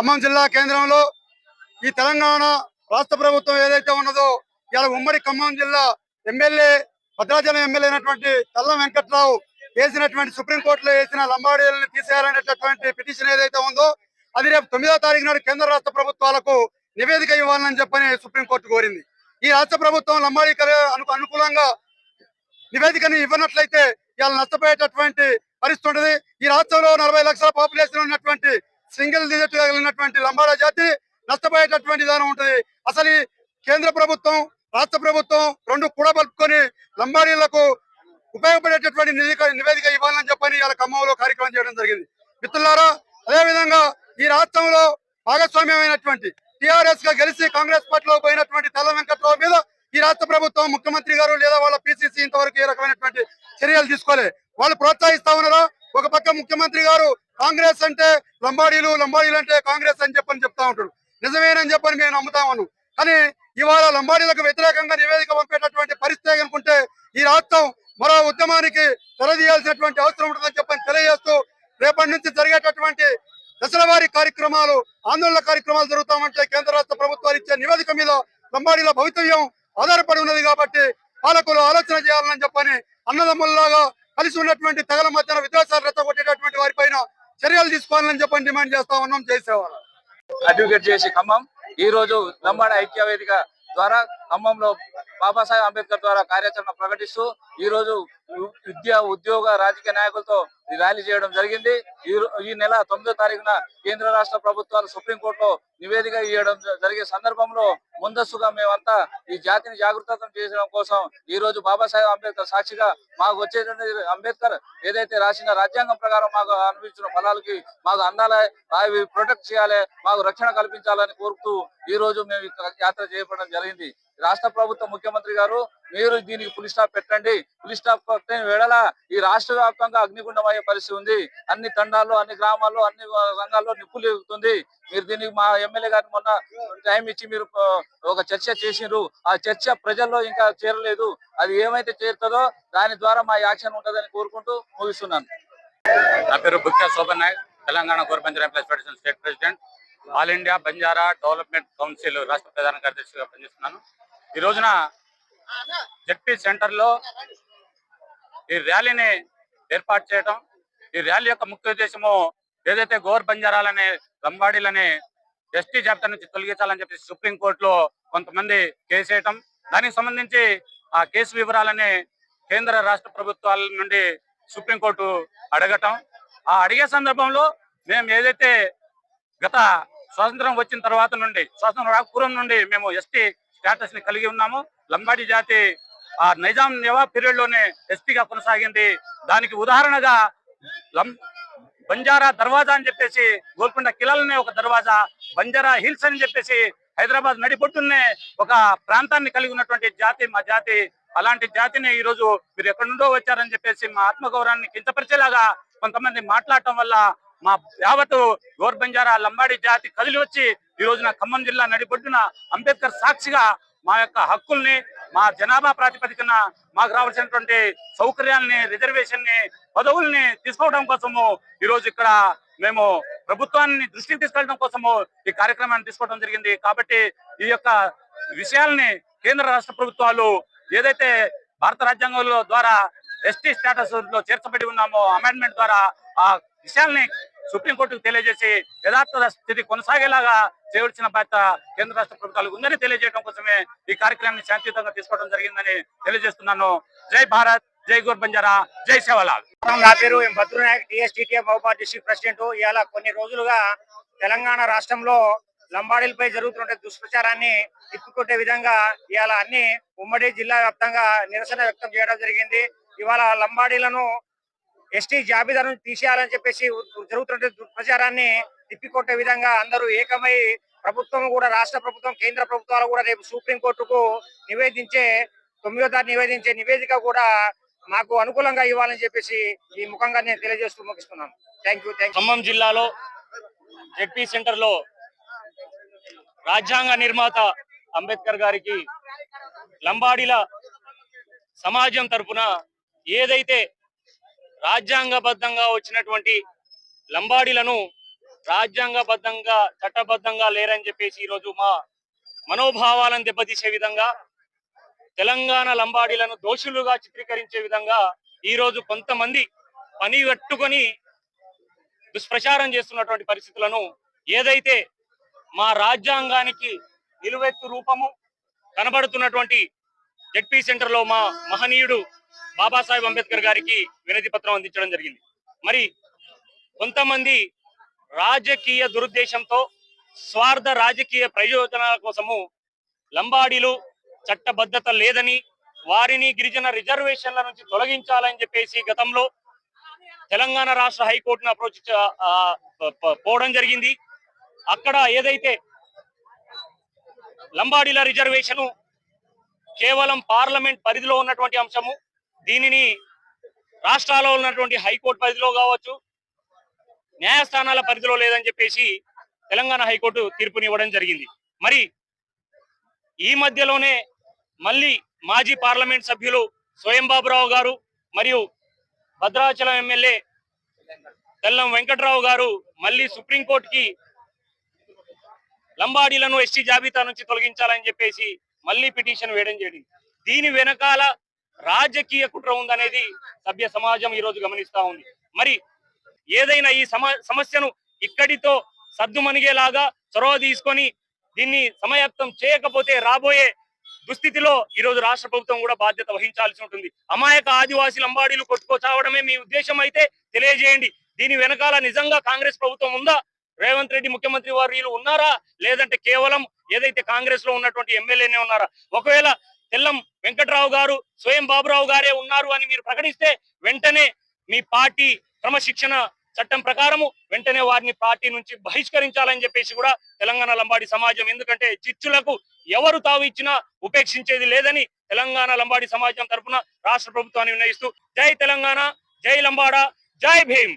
ఖమ్మం జిల్లా కేంద్రంలో ఈ తెలంగాణ రాష్ట్ర ప్రభుత్వం ఏదైతే ఉన్నదో ఇలా ఉమ్మడి ఖమ్మం జిల్లా ఎమ్మెల్యే భద్రాచలం ఎమ్మెల్యే అయినటువంటి తెల్లం వెంకట్రావు వేసినటువంటి సుప్రీంకోర్టులో వేసిన లంబాడీలను తీసేయాలనేటటువంటి పిటిషన్ ఏదైతే ఉందో అది రేపు తొమ్మిదో తారీఖు నాడు కేంద్ర రాష్ట్ర ప్రభుత్వాలకు నివేదిక ఇవ్వాలని చెప్పని సుప్రీంకోర్టు కోరింది. ఈ రాష్ట్ర ప్రభుత్వం లంబాడీ అనుకూలంగా నివేదికని ఇవ్వనట్లయితే ఇవాళ నష్టపోయేటటువంటి పరిస్థితి ఉంటుంది. ఈ రాష్ట్రంలో నలభై లక్షల పాపులేషన్ ఉన్నటువంటి సింగిల్ డిజిట్ కలిగినటువంటి లంబాడా జాతి నష్టపోయేటటువంటి విధానం ఉంటుంది. అసలు కేంద్ర ప్రభుత్వం రాష్ట్ర ప్రభుత్వం రెండు కూడబలుపుకొని లంబాడీలకు ఉపయోగపడేటటువంటి నివేదిక నివేదిక ఇవ్వాలని చెప్పని ఇలా ఖమ్మంలో కార్యక్రమం చేయడం జరిగింది. మిత్రులారా అదే విధంగా ఈ రాష్ట్రంలో భాగస్వామ్యమైనటువంటి టిఆర్ఎస్గా గెలిచి కాంగ్రెస్ పార్టీలో పోయినటువంటి తెల్ల వెంకట్రావు మీద ఈ రాష్ట్ర ప్రభుత్వం ముఖ్యమంత్రి గారు లేదా వాళ్ళ పిసిసి ఇంతవరకు ఏ రకమైనటువంటి చర్యలు తీసుకోలే. వాళ్ళు ప్రోత్సహిస్తా ఉన్నారా? ఒక పక్క ముఖ్యమంత్రి గారు కాంగ్రెస్ అంటే లంబాడీలు లంబాడీలు అంటే కాంగ్రెస్ అని చెప్పని చెప్తా ఉంటాడు. నిజమేనని చెప్పని మేము నమ్ముతామను కానీ ఇవాళ లంబాడీలకు వ్యతిరేకంగా నివేదిక పంపేటటువంటి పరిస్థితి అనుకుంటే ఈ రాష్ట్రం మరో ఉద్యమానికి తెరదీయాల్సినటువంటి అవసరం ఉంటుందని చెప్పని తెలియజేస్తూ రేపటి నుంచి జరిగేటటువంటి దశలవారి కార్యక్రమాలు ఆందోళన కార్యక్రమాలు జరుగుతామంటే కేంద్ర రాష్ట్ర ప్రభుత్వాలు ఇచ్చే నివేదిక మీద లంబాడీల భవితవ్యం ఆధారపడి ఉన్నది కాబట్టి పాలకులు ఆలోచన చేయాలని చెప్పని అన్నదమ్ముల్లాగా కలిసి ఉన్నటువంటి తెగల మధ్యన విద్వేషాలు రెచ్చగొట్టేటటువంటి వారిపైన చర్యలు తీసుకోవాలని చెప్పని డిమాండ్ చేస్తా ఉన్నాం చేసేవాళ్ళం అడ్వకేట్ చేసి ఖమ్మం. ఈ రోజు లంబాడ ఐక్య వేదిక ద్వారా ఖమ్మంలో బాబాసాహెబ్ అంబేద్కర్ ద్వారా కార్యాచరణ ప్రకటిస్తూ ఈ రోజు విద్య ఉద్యోగ రాజకీయ నాయకులతో ర్యాలీ చేయడం జరిగింది. ఈ నెల తొమ్మిదో తారీఖున కేంద్ర రాష్ట్ర ప్రభుత్వాలు సుప్రీంకోర్టులో నివేదిక ఇవ్వడం జరిగే సందర్భంలో ముందస్తుగా మేమంతా ఈ జాతిని జాగృతం చేయడం కోసం ఈ రోజు బాబాసాహెబ్ అంబేద్కర్ సాక్షిగా మాకు వచ్చేటువంటి అంబేద్కర్ ఏదైతే రాసిన రాజ్యాంగం ప్రకారం మాకు అనిపించిన ఫలాలకి మాకు అందాలి అవి ప్రొటెక్ట్ చేయాలి మాకు రక్షణ కల్పించాలని కోరుతూ ఈ రోజు మేము యాత్ర చేయడం జరిగింది. రాష్ట్ర ప్రభుత్వ ముఖ్యమంత్రి గారు మీరు దీనికి పులి స్టాప్ పెట్టండి. పులి స్టాప్ పెట్టిన వేళ ఈ రాష్ట్ర వ్యాప్తంగా అగ్నిగుండం అయ్యే పరిస్థితి ఉంది. అన్ని తండాల్లో అన్ని గ్రామాల్లో అన్ని రంగాల్లో నిప్పులు ఎగుతుంది మీరు దీనికి మా ఎమ్మెల్యే గారు మొన్న టైం ఇచ్చి మీరు ఒక చర్చ చేసినారు ఆ చర్చ ప్రజల్లో ఇంకా చేరలేదు. అది ఏమైతే చేరుతుందో దాని ద్వారా మా యాక్షన్ ఉంటుందని కోరుకుంటూ ముగిస్తున్నాను. నా పేరు Bukya Shobhan Nayak Telangana government employees federation state president. All India Banjara development council రాష్ట్ర ప్రధాన కార్యదర్శిగా పనిచేస్తున్నాను. ఈ రోజున జెడ్పీ సెంటర్లో ఈ ర్యాలీని ఏర్పాటు చేయటం ఈ ర్యాలీ యొక్క ముఖ్య ఉద్దేశము ఏదైతే గోర్ బంజారాలని లంబాడీలని ఎస్టీ జాబితా నుంచి తొలగించాలని చెప్పి సుప్రీంకోర్టులో కొంతమంది కేసు వేయటం దానికి సంబంధించి ఆ కేసు వివరాలని కేంద్ర రాష్ట్ర ప్రభుత్వాల నుండి సుప్రీంకోర్టు అడగటం. ఆ అడిగే సందర్భంలో మేము ఏదైతే గత స్వాతంత్రం వచ్చిన తర్వాత నుండి స్వాతంత్రం రాకపూర్వం నుండి మేము ఎస్టీ స్టేటస్ని కలిగి ఉన్నాము. లంబాడి జాతి ఆ నైజాం నివా పీరియడ్లోనే ఎస్పీగా కొనసాగింది. దానికి ఉదాహరణగా లం బంజారా దర్వాజా అని చెప్పేసి గోల్కొండ కిలాలనే ఒక దర్వాజా బంజారా హిల్స్ అని చెప్పేసి హైదరాబాద్ నడిపొట్టునే ఒక ప్రాంతాన్ని కలిగి ఉన్నటువంటి జాతి మా జాతి. అలాంటి జాతిని ఈ రోజు మీరు ఎక్కడి నుండో వచ్చారని చెప్పేసి మా ఆత్మగౌరవాన్ని కించపరిచేలాగా కొంతమంది మాట్లాడటం వల్ల మా యావత్ గోర్ బంజారా లంబాడి జాతి కదిలి వచ్చి ఈ రోజున ఖమ్మం జిల్లా నడిబొడ్డున అంబేద్కర్ సాక్షిగా మా యొక్క హక్కుల్ని మా జనాభా ప్రాతిపదికన మాకు రావాల్సినటువంటి సౌకర్యాల్ని రిజర్వేషన్ని పదవుల్ని తీసుకోవడం కోసము ఈ రోజు ఇక్కడ మేము ప్రభుత్వాన్ని దృష్టికి తీసుకెళ్ళడం కోసము ఈ కార్యక్రమాన్ని తీసుకోవడం జరిగింది. కాబట్టి ఈ యొక్క విషయాల్ని కేంద్ర రాష్ట్ర ప్రభుత్వాలు ఏదైతే భారత రాజ్యాంగంలో ద్వారా ఎస్టీ స్టేటస్లో చేర్చబడి ఉన్నామో అమెండ్మెంట్ ద్వారా ఆ విషయాల్ని సుప్రీంకోర్టుకు తెలియజేసి యథార్థ స్థితి కొనసాగేలాగా చేయవలసిన బాధ్యత కేంద్ర రాష్ట్ర ప్రభుత్వాలు ఉందని తెలియజేయడం కోసమే ఈ కార్యక్రమాన్ని శాంతియుతంగా తీసుకోవడం జరిగిందని తెలియజేస్తున్నాను. జై భారత్ జై గోర్ బంజారా జై సేవలాల్ నా పేరు ఎం భద్రునాయక్ టీఎస్టీటీఎఫ్ మహబాద్ డిస్ట్రిక్ట్ ప్రెసిడెంట్. ఇవాళ కొన్ని రోజులుగా తెలంగాణ రాష్ట్రంలో లంబాడీలపై జరుగుతున్న దుష్ప్రచారాన్ని తిప్పుకొట్టే విధంగా ఇవాళ అన్ని ఉమ్మడి జిల్లా వ్యాప్తంగా నిరసన వ్యక్తం చేయడం జరిగింది. ఇవాళ లంబాడీలను ఎస్టీ జాబితా నుంచి తీసేయాలని చెప్పేసి జరుగుతున్న దుష్ప్రచారాన్ని తిప్పికొట్టే విధంగా అందరూ ఏకమై ప్రభుత్వం కూడా రాష్ట్ర ప్రభుత్వం కేంద్ర ప్రభుత్వాలు కూడా రేపు సుప్రీం కోర్టుకు నివేదించే తొమ్మిదో తారీఖు నివేదించే నివేదిక కూడా మాకు అనుకూలంగా ఇవ్వాలని చెప్పేసి ఈ ముఖంగా నేను తెలియజేస్తూ ముగిస్తున్నాను. థ్యాంక్ యూ థ్యాంక్ ఖమ్మం జిల్లాలో జెడ్పీ సెంటర్లో రాజ్యాంగ నిర్మాత అంబేద్కర్ గారికి లంబాడీల సమాజం తరపున ఏదైతే రాజ్యాంగబద్ధంగా వచ్చినటువంటి లంబాడీలను రాజ్యాంగబద్ధంగా చట్టబద్ధంగా లేరని చెప్పేసి ఈరోజు మా మనోభావాలను దెబ్బతీసే విధంగా తెలంగాణ లంబాడీలను దోషులుగా చిత్రీకరించే విధంగా ఈరోజు కొంతమంది పని కట్టుకొని దుష్ప్రచారం చేస్తున్నటువంటి పరిస్థితులను ఏదైతే మా రాజ్యాంగానికి నిలువెత్తు రూపము కనబడుతున్నటువంటి జడ్పీ సెంటర్లో మా మహనీయుడు బాబాసాహెబ్ అంబేద్కర్ గారికి వినతి పత్రం అందించడం జరిగింది. మరి కొంతమంది రాజకీయ దురుద్దేశంతో స్వార్థ రాజకీయ ప్రయోజనాల కోసము లంబాడీలు చట్టబద్ధత లేదని వారిని గిరిజన రిజర్వేషన్ల నుంచి తొలగించాలని చెప్పేసి గతంలో తెలంగాణ రాష్ట్ర హైకోర్టును అప్రోచ్ పోవడం జరిగింది. అక్కడ ఏదైతే లంబాడీల రిజర్వేషను కేవలం పార్లమెంట్ పరిధిలో ఉన్నటువంటి అంశము దీనిని రాష్ట్రాల్లో ఉన్నటువంటి హైకోర్టు పరిధిలో కావచ్చు న్యాయస్థానాల పరిధిలో లేదని చెప్పేసి తెలంగాణ హైకోర్టు తీర్పునివ్వడం జరిగింది. మరి ఈ మధ్యలోనే మళ్ళీ మాజీ పార్లమెంట్ సభ్యులు స్వయం బాబురావు గారు మరియు భద్రాచలం ఎమ్మెల్యే తెల్లం వెంకట్రావు గారు మళ్ళీ సుప్రీంకోర్టుకి లంబాడీలను ఎస్టీ జాబితా నుంచి తొలగించాలని చెప్పేసి మళ్ళీ పిటిషన్ వేయడం జరిగింది. దీని వెనకాల రాజకీయ కుట్ర ఉందనేది సభ్య సమాజం ఈ రోజు గమనిస్తా ఉంది. మరి ఏదైనా ఈ సమ సమస్యను ఇక్కడితో సర్దుమణిగేలాగా చొరవ తీసుకొని దీన్ని సమయప్తం చేయకపోతే రాబోయే దుస్థితిలో ఈ రోజు రాష్ట్ర ప్రభుత్వం కూడా బాధ్యత వహించాల్సి ఉంటుంది. అమాయక ఆదివాసీ అంబాడీలు కొట్టుకోచావడమే మీ ఉద్దేశం అయితే తెలియజేయండి. దీని వెనకాల నిజంగా కాంగ్రెస్ ప్రభుత్వం ఉందా? రేవంత్ రెడ్డి ముఖ్యమంత్రి వారు ఉన్నారా? లేదంటే కేవలం ఏదైతే కాంగ్రెస్లో ఉన్నటువంటి ఎమ్మెల్యేనే ఉన్నారా? ఒకవేళ తెల్లం వెంకట్రావు గారు బాబురావు గారే ఉన్నారు అని మీరు ప్రకటిస్తే వెంటనే మీ పార్టీ క్రమశిక్షణ చట్టం ప్రకారము వెంటనే వారిని పార్టీ నుంచి బహిష్కరించాలని చెప్పేసి కూడా తెలంగాణ లంబాడి సమాజం. ఎందుకంటే చిచ్చులకు ఎవరు తావు ఇచ్చినా ఉపేక్షించేది లేదని తెలంగాణ లంబాడి సమాజం తరపున రాష్ట్ర ప్రభుత్వాన్ని నిర్ణయిస్తూ జై తెలంగాణ జై లంబాడా జై భీమ్.